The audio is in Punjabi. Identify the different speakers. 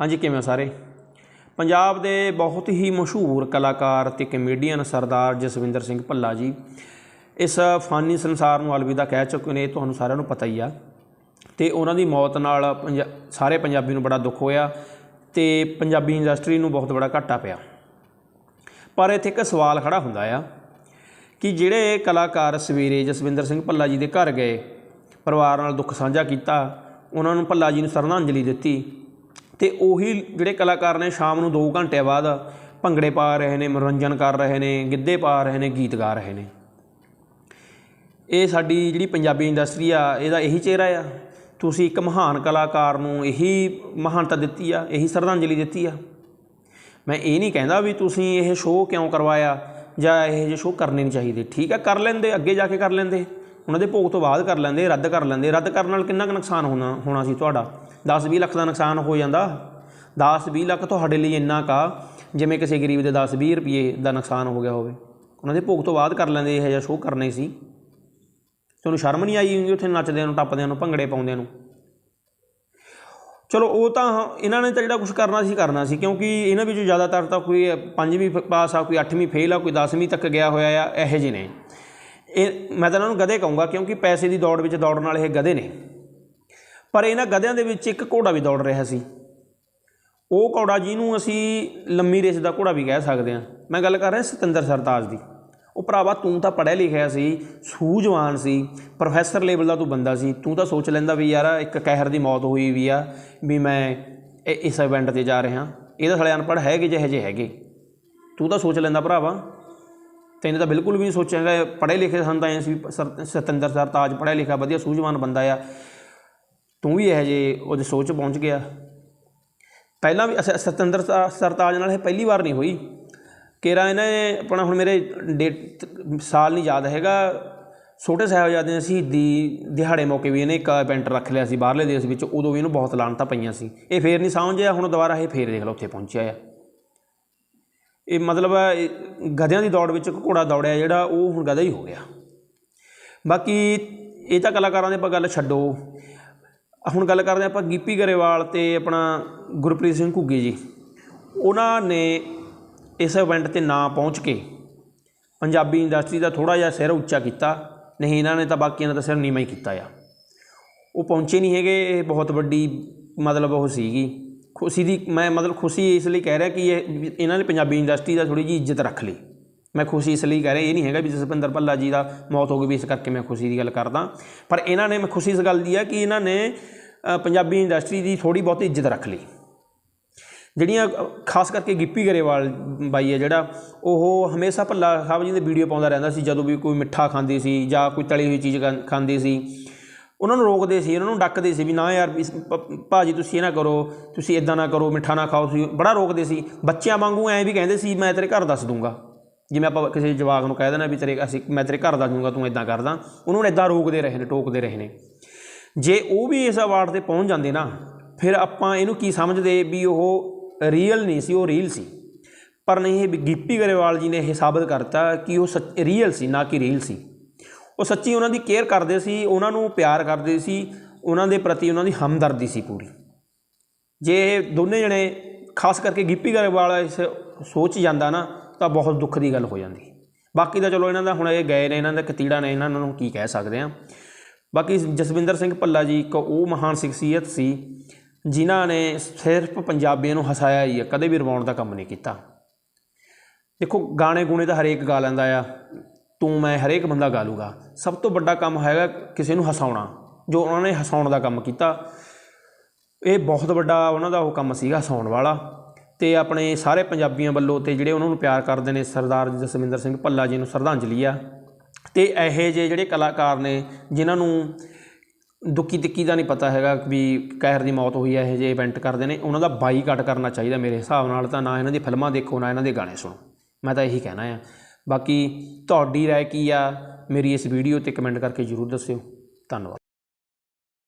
Speaker 1: ਹਾਂਜੀ, ਕਿਵੇਂ ਹੋ ਸਾਰੇ? ਪੰਜਾਬ ਦੇ ਬਹੁਤ ਹੀ ਮਸ਼ਹੂਰ ਕਲਾਕਾਰ ਤੇ ਕਮੇਡੀਅਨ ਸਰਦਾਰ ਜਸਵਿੰਦਰ ਸਿੰਘ ਭੱਲਾ ਜੀ, ਇਸ ਫਾਨੀ ਸੰਸਾਰ ਨੂੰ ਅਲਵਿਦਾ ਕਹਿ ਚੁੱਕੇ ਨੇ, ਤੁਹਾਨੂੰ ਸਾਰਿਆਂ ਨੂੰ ਪਤਾ ਹੀ ਆ। ਤੇ ਉਹਨਾਂ ਦੀ ਮੌਤ ਨਾਲ ਪੰਜਾ- ਸਾਰੇ ਪੰਜਾਬੀ ਨੂੰ ਬੜਾ ਦੁੱਖ ਹੋਇਆ ਤੇ ਪੰਜਾਬੀ ਇੰਡਸਟਰੀ ਨੂੰ ਬਹੁਤ ਬੜਾ ਘਾਟਾ ਪਿਆ। ਪਰ ਇੱਥੇ ਇੱਕ ਸਵਾਲ ਖੜਾ ਹੁੰਦਾ ਆ ਕਿ ਜਿਹੜੇ ਕਲਾਕਾਰ ਸਵੇਰੇ ਜਸਵਿੰਦਰ ਸਿੰਘ ਭੱਲਾ ਜੀ ਦੇ ਘਰ ਗਏ, ਪਰਿਵਾਰ ਨਾਲ ਦੁੱਖ ਸਾਂਝਾ ਕੀਤਾ, ਉਹਨਾਂ ਨੂੰ ਭੱਲਾ ਜੀ ਨੂੰ ਸ਼ਰਧਾਂਜਲੀ ਦਿੱਤੀ ਤੇ ਉਹੀ ਜਿਹੜੇ ਕਲਾਕਾਰ ਨੇ ਸ਼ਾਮ ਨੂੰ 2 ਘੰਟੇ ਬਾਅਦ ਭੰਗੜੇ ਪਾ ਰਹੇ ਨੇ, ਮਨੋਰੰਜਨ ਕਰ ਰਹੇ ਨੇ, ਗਿੱਧੇ ਪਾ ਰਹੇ ਨੇ, ਗੀਤ ਗਾ ਰਹੇ ਨੇ। ਇਹ ਸਾਡੀ ਜਿਹੜੀ ਪੰਜਾਬੀ ਇੰਡਸਟਰੀ ਆ, ਇਹਦਾ ਇਹੀ ਚਿਹਰਾ ਆ। ਤੁਸੀਂ ਇੱਕ ਮਹਾਨ ਕਲਾਕਾਰ ਨੂੰ ਇਹੀ ਮਹਾਨਤਾ ਦਿੱਤੀ ਆ, ਇਹੀ ਸ਼ਰਧਾਂਜਲੀ ਦਿੱਤੀ ਆ। ਮੈਂ ਇਹ ਨਹੀਂ ਕਹਿੰਦਾ ਵੀ ਤੁਸੀਂ ਇਹ ਸ਼ੋਅ ਕਿਉਂ ਕਰਵਾਇਆ ਜਾਂ ਇਹ ਜਿਹੇ ਸ਼ੋਅ ਕਰਨੇ ਨਹੀਂ ਚਾਹੀਦੇ। ਠੀਕ ਆ, ਕਰ ਲੈਂਦੇ, ਅੱਗੇ ਜਾ ਕੇ ਕਰ ਲੈਂਦੇ। ਉਹਨਾਂ ਦੇ ਭੋਗ ਤੋਂ ਬਾਅਦ ਕਰ ਲੈਂਦੇ, ਰੱਦ ਕਰ ਲੈਂਦੇ। ਰੱਦ ਕਰਨ ਨਾਲ ਕਿੰਨਾ ਕੁ ਨੁਕਸਾਨ ਹੋਣਾ ਹੋਣਾ ਸੀ ਤੁਹਾਡਾ? 10-20 ਲੱਖ ਦਾ ਨੁਕਸਾਨ ਹੋ ਜਾਂਦਾ। 10-20 ਲੱਖ ਤੁਹਾਡੇ ਲਈ ਇੰਨਾ ਕਾ ਜਿਵੇਂ ਕਿਸੇ ਗਰੀਬ ਦੇ 10-20 ਰੁਪਏ ਦਾ ਨੁਕਸਾਨ ਹੋ ਗਿਆ ਹੋਵੇ। ਉਹਨਾਂ ਦੇ ਭੋਗ ਤੋਂ ਬਾਅਦ ਕਰ ਲੈਂਦੇ, ਇਹ ਜਿਹਾ ਸ਼ੋਅ ਕਰਨੇ ਸੀ। ਤੁਹਾਨੂੰ ਸ਼ਰਮ ਨਹੀਂ ਆਈ ਹੁੰਦੀ ਉੱਥੇ ਨੱਚਦਿਆਂ ਨੂੰ, ਟੱਪਦਿਆਂ ਨੂੰ, ਭੰਗੜੇ ਪਾਉਂਦਿਆਂ ਨੂੰ? ਚਲੋ, ਉਹ ਤਾਂ ਇਹਨਾਂ ਨੇ ਤਾਂ ਜਿਹੜਾ ਕੁਝ ਕਰਨਾ ਸੀ ਕਰਨਾ ਸੀ। ਕਿਉਂਕਿ ਇਹਨਾਂ ਵਿੱਚੋਂ ਜ਼ਿਆਦਾਤਰ ਤਾਂ ਕੋਈ ਪੰਜਵੀਂ ਫ- ਪਾਸ ਆ, ਕੋਈ ਅੱਠਵੀਂ ਫੇਲ ਆ, ਕੋਈ 10ਵੀਂ ਤੱਕ ਗਿਆ ਹੋਇਆ ਆ, ਇਹੋ ਜਿਹੇ ਨੇ। ਇਹ ਮੈਂ ਤਾਂ ਇਹਨਾਂ ਨੂੰ ਗਧੇ ਕਹੂੰਗਾ ਕਿਉਂਕਿ ਪੈਸੇ ਦੀ ਦੌੜ ਵਿੱਚ ਦੌੜਨ ਵਾਲੇ ਇਹ ਗਧੇ ਨੇ। ਪਰ ਇਹਨਾਂ ਗਧਿਆਂ ਦੇ ਵਿੱਚ ਇੱਕ ਘੋੜਾ ਵੀ ਦੌੜ ਰਿਹਾ ਸੀ। ਉਹ ਘੋੜਾ ਜਿਹਨੂੰ ਅਸੀਂ ਲੰਮੀ ਰੇਸ ਦਾ ਘੋੜਾ ਵੀ ਕਹਿ ਸਕਦੇ ਹਾਂ। ਮੈਂ ਗੱਲ ਕਰ ਰਿਹਾ ਸਤਿੰਦਰ ਸਰਤਾਜ ਦੀ। ਉਹ ਭਰਾਵਾ ਤੂੰ ਤਾਂ ਪੜ੍ਹਿਆ ਲਿਖਿਆ ਸੀ, ਸੂਝਵਾਨ ਸੀ, ਪ੍ਰੋਫੈਸਰ ਲੈਵਲ ਦਾ ਤੂੰ ਬੰਦਾ ਸੀ। ਤੂੰ ਤਾਂ ਸੋਚ ਲੈਂਦਾ ਵੀ ਯਾਰ ਇੱਕ ਕਹਿਰ ਦੀ ਮੌਤ ਹੋਈ ਵੀ ਆ, ਵੀ ਮੈਂ ਇ- ਇਸ ਇਵੈਂਟ ਤੇ ਜਾ ਰਿਹਾ। ਇਹਦਾ ਸਾਲੇ ਅਨਪੜ੍ਹ ਹੈਗੇ ਜਿਹੇ ਜਿਹੇ ਹੈਗੇ। ਤੂੰ ਤਾਂ ਸੋਚ ਲੈਂਦਾ ਭਰਾਵਾ। ਤੈਨੂੰ ਤਾਂ ਬਿਲਕੁਲ ਵੀ ਨਹੀਂ ਸੋਚਿਆ ਹੈਗਾ। ਪੜ੍ਹੇ ਲਿਖੇ ਹਨ ਤਾਂ ਐਂ ਸੀ, ਸਰ- ਸਤਿੰਦਰ ਸਰਤਾਜ ਪੜ੍ਹਿਆ ਲਿਖਿਆ, ਵਧੀਆ ਸੂਝਵਾਨ ਬੰਦਾ ਆ। ਤੂੰ ਵੀ ਇਹੋ ਜਿਹੇ ਉਹਦੇ ਸੋਚ ਪਹੁੰਚ ਗਿਆ। ਪਹਿਲਾਂ ਵੀ ਸ- ਸਤਿੰਦਰ ਸਰਤਾਜ ਨਾਲ ਇਹ ਪਹਿਲੀ ਵਾਰ ਨਹੀਂ ਹੋਈ। ਕੇਰਾ ਇਹਨਾਂ ਨੇ ਆਪਣਾ ਹੁਣ ਮੇਰੇ ਡੇਟ ਸਾਲ ਨਹੀਂ ਯਾਦ ਹੈਗਾ। ਛੋਟੇ ਸਾਹਿਬਜ਼ਾਦੇ ਸੀ ਦੀ ਦਿਹਾੜੇ ਮੌਕੇ ਵੀ ਇਹਨੇ ਇੱਕ ਇਵੈਂਟ ਰੱਖ ਲਿਆ ਸੀ, ਬਾਹਰਲੇ ਦੇਸ਼ ਵਿੱਚ। ਉਦੋਂ ਵੀ ਇਹਨੂੰ ਬਹੁਤ ਲਾਣਤਾਂ ਪਈਆਂ ਸੀ। ਇਹ ਫੇਰ ਨਹੀਂ ਸਮਝਿਆ ਹੁਣ ਦੁਬਾਰਾ ਇਹ ਫੇਰ ਦੇਖ ਲਓ, ਉੱਥੇ ਪਹੁੰਚਿਆ ਆ। ਇਹ ਮਤਲਬ ਹੈ ਗਧਿਆਂ ਦੀ ਦੌੜ ਵਿੱਚ ਇੱਕ ਘੋੜਾ ਦੌੜਿਆ ਜਿਹੜਾ ਉਹ ਹੁਣ ਗਧਾ ਹੀ ਹੋ ਗਿਆ। ਬਾਕੀ ਇਹ ਤਾਂ ਕਲਾਕਾਰਾਂ ਦੇ ਆਪਾਂ ਗੱਲ ਛੱਡੋ। ਹੁਣ ਗੱਲ ਕਰਦੇ ਆਪਾਂ ਗਿੱਪੀ ਗਰੇਵਾਲ ਤੇ ਆਪਣਾ ਗੁਰਪ੍ਰੀਤ ਸਿੰਘ ਘੁੱਗੀ ਜੀ। ਉਹਨਾਂ ਨੇ ਇਸ ਇਵੈਂਟ ਤੇ ਨਾ ਪਹੁੰਚ ਕੇ ਪੰਜਾਬੀ ਇੰਡਸਟਰੀ ਦਾ ਥੋੜਾ ਜਿਹਾ ਸਿਰ ਉੱਚਾ ਕੀਤਾ। ਨਹੀਂ, ਇਹਨਾਂ ਨੇ ਤਾਂ ਬਾਕੀਆਂ ਦਾ ਤਾਂ ਸਿਰ ਨੀਵਾਂ ਹੀ ਕੀਤਾ ਆ। ਉਹ ਪਹੁੰਚੇ ਨਹੀਂ ਹੈਗੇ, ਇਹ ਬਹੁਤ ਵੱਡੀ ਮਤਲਬ ਉਹ ਸੀਗੀ। ਖੁਸ਼ੀ ਦੀ, ਮੈਂ ਮਤਲਬ ਖੁਸ਼ੀ ਇਸ ਲਈ ਕਹਿ ਰਿਹਾ ਕਿ ਇਹ ਇਹਨਾਂ ਨੇ ਪੰਜਾਬੀ ਇੰਡਸਟਰੀ ਦਾ ਥੋੜੀ ਜਿਹੀ ਇੱਜ਼ਤ ਰੱਖ ਲਈ। ਮੈਂ ਖੁਸ਼ੀ ਇਸ ਲਈ ਕਹਿ ਰਿਹਾ, ਇਹ ਨਹੀਂ ਹੈਗਾ ਵੀ ਜਸਪਿੰਦਰ ਭੱਲਾ ਜੀ ਦਾ ਮੌਤ ਹੋ ਗਈ ਵੀ ਇਸ ਕਰਕੇ ਮੈਂ ਖੁਸ਼ੀ ਦੀ ਗੱਲ ਕਰਦਾ। ਪਰ ਇਹਨਾਂ ਨੇ, ਮੈਂ ਖੁਸ਼ੀ ਇਸ ਗੱਲ ਦੀ ਹੈ ਕਿ ਇਹਨਾਂ ਨੇ ਪੰਜਾਬੀ ਇੰਡਸਟਰੀ ਦੀ ਥੋੜੀ ਬਹੁਤੀ ਇੱਜ਼ਤ ਰੱਖ ਲਈ। ਜਿਹੜੀਆਂ ਖਾਸ ਕਰਕੇ ਗਿੱਪੀ ਗਰੇਵਾਲ ਬਾਈ ਹੈ ਜਿਹੜਾ, ਉਹ ਹਮੇਸ਼ਾ ਭੱਲਾ ਸਾਹਿਬ ਜੀ ਦੇ ਵੀਡੀਓ ਪਾਉਂਦਾ ਰਹਿੰਦਾ ਸੀ, ਜਦੋਂ ਵੀ ਕੋਈ ਮਿੱਠਾ ਖਾਂਦੀ ਸੀ ਜਾਂ ਕੋਈ ਤਲੀ ਹੋਈ ਚੀਜ਼ ਖਾਂਦੀ ਸੀ। ਉਹਨਾਂ ਨੂੰ ਰੋਕਦੇ ਸੀ, ਉਹਨਾਂ ਨੂੰ ਡੱਕਦੇ ਸੀ ਵੀ ਨਾ ਯਾਰ ਵੀ ਭ- ਭਾਜੀ ਤੁਸੀਂ ਇਹ ਨਾ ਕਰੋ, ਤੁਸੀਂ ਇਦਾਂ ਨਾ ਕਰੋ, ਮਿੱਠਾ ਨਾ ਖਾਓ, ਤੁਸੀਂ ਬੜਾ ਰੋਕਦੇ ਸੀ। ਬੱਚਿਆਂ ਵਾਂਗੂ ਐਂ ਵੀ ਕਹਿੰਦੇ ਸੀ, ਮੈਂ ਤੇਰੇ ਘਰ ਦੱਸ ਦੂੰਗਾ। ਜਿਵੇਂ ਆਪਾਂ ਕਿਸੇ ਜਵਾਕ ਨੂੰ ਕਹਿ ਦੇਣਾ ਵੀ ਤੇਰੇ, ਅਸੀਂ, ਮੈਂ ਤੇਰੇ ਘਰ ਦੱਸ ਦੂੰਗਾ, ਤੂੰ ਇਦਾਂ ਕਰਦਾ। ਉਹਨਾਂ ਨੂੰ ਇਦਾਂ ਰੋਕਦੇ ਰਹੇ ਨੇ, ਟੋਕਦੇ ਰਹੇ ਨੇ। ਜੇ ਉਹ ਵੀ ਇਸ ਅਵਾਰਡ ਤੇ ਪਹੁੰਚ ਜਾਂਦੇ ਨਾ, ਫਿਰ ਆਪਾਂ ਇਹਨੂੰ ਕੀ ਸਮਝਦੇ ਵੀ ਉਹ ਰੀਅਲ ਨਹੀਂ ਸੀ, ਉਹ ਰੀਲ ਸੀ। ਪਰ ਨਹੀਂ, ਇਹ ਗਿੱਪੀ ਗਰੇਵਾਲ ਜੀ ਨੇ ਇਹ ਸਾਬਤ ਕਰਤਾ ਕਿ ਉਹ ਸੱਚ ਰੀਅਲ ਸੀ, ਨਾ ਕਿ ਰੀਲ ਸੀ। ਉਹ ਸੱਚੀ ਉਹਨਾਂ ਦੀ ਕੇਅਰ ਕਰਦੇ ਸੀ, ਉਹਨਾਂ ਨੂੰ ਪਿਆਰ ਕਰਦੇ ਸੀ, ਉਹਨਾਂ ਦੇ ਪ੍ਰਤੀ ਉਹਨਾਂ ਦੀ ਹਮਦਰਦੀ ਸੀ ਪੂਰੀ। ਜੇ ਇਹ ਦੋਨੇ ਜਣੇ ਖਾਸ ਕਰਕੇ ਗਿੱਪੀ ਗਰੇਵਾਲ ਇਸ ਸੋਚ ਜਾਂਦਾ ਨਾ, ਤਾਂ ਬਹੁਤ ਦੁੱਖ ਦੀ ਗੱਲ ਹੋ ਜਾਂਦੀ। ਬਾਕੀ ਤਾਂ ਚਲੋ ਇਹਨਾਂ ਦਾ ਹੁਣ ਇਹ ਗਏ ਨੇ, ਇਹਨਾਂ ਦਾ ਕਤੀੜਾ ਨੇ, ਇਹਨਾਂ ਨੂੰ ਕੀ ਕਹਿ ਸਕਦੇ ਆ ਬਾਕੀ ਜਸਵਿੰਦਰ ਸਿੰਘ ਭੱਲਾ ਜੀ ਇੱਕ ਉਹ ਮਹਾਨ ਸ਼ਖਸੀਅਤ ਸੀ, ਜਿਨ੍ਹਾਂ ਨੇ ਸਿਰਫ ਪੰਜਾਬੀਆਂ ਨੂੰ ਹਸਾਇਆ ਹੀ ਹੈ, ਕਦੇ ਵੀ ਰਵਾਉਣ ਦਾ ਕੰਮ ਨਹੀਂ ਕੀਤਾ। ਦੇਖੋ ਗਾਣੇ ਗੁਣੇ ਤਾਂ ਹਰੇਕ ਗਾ ਲੈਂਦਾ ਆ। ਤੂੰ ਮੈਂ ਹਰੇਕ ਬੰਦਾ ਗਾ ਲੂਗਾ। ਸਭ ਤੋਂ ਵੱਡਾ ਕੰਮ ਹੈਗਾ ਕਿਸੇ ਨੂੰ ਹਸਾਉਣਾ। ਜੋ ਉਹਨਾਂ ਨੇ ਹਸਾਉਣ ਦਾ ਕੰਮ ਕੀਤਾ, ਇਹ ਬਹੁਤ ਵੱਡਾ ਉਹਨਾਂ ਦਾ ਉਹ ਕੰਮ ਸੀਗਾ ਹਸਾਉਣ ਵਾਲਾ। ਤੇ ਆਪਣੇ ਸਾਰੇ ਪੰਜਾਬੀਆਂ ਵੱਲੋਂ ਤੇ ਜਿਹੜੇ ਉਹਨਾਂ ਨੂੰ ਪਿਆਰ ਕਰਦੇ ਨੇ, ਸਰਦਾਰ ਜਸਵਿੰਦਰ ਸਿੰਘ ਭੱਲਾ ਜੀ ਨੂੰ ਸ਼ਰਧਾਂਜਲੀ ਆ। ਤੇ ਇਹੋ ਜਿਹੇ ਜਿਹੜੇ ਕਲਾਕਾਰ ਨੇ, ਜਿਨ੍ਹਾਂ ਨੂੰ ਦੁੱਕੀ ਤਿੱਕੀ ਦਾ ਨਹੀਂ ਪਤਾ ਹੈਗਾ ਵੀ ਕਹਿਰ ਦੀ ਮੌਤ ਹੋਈ ਹੈ ਇਹ ਜਿਹੇ ਇਵੈਂਟ ਕਰਦੇ ਨੇ, ਉਹਨਾਂ ਦਾ ਬਾਈਕਾਟ ਕਰਨਾ ਚਾਹੀਦਾ ਮੇਰੇ ਹਿਸਾਬ ਨਾਲ, ਤਾਂ ਨਾ ਇਹਨਾਂ ਦੀ ਫਿਲਮਾਂ ਦੇਖੋ, ਨਾ ਇਹਨਾਂ ਦੇ ਗਾਣੇ ਸੁਣੋ। ਮੈਂ ਤਾਂ ਇਹੀ ਕਹਿਣਾ ਆ। ਬਾਕੀ ਤੁਹਾਡੀ ਰਾਏ ਕੀ ਆ ਮੇਰੀ ਇਸ ਵੀਡੀਓ ਤੇ ਕਮੈਂਟ ਕਰਕੇ ਜ਼ਰੂਰ ਦੱਸਿਓ। ਧੰਨਵਾਦ।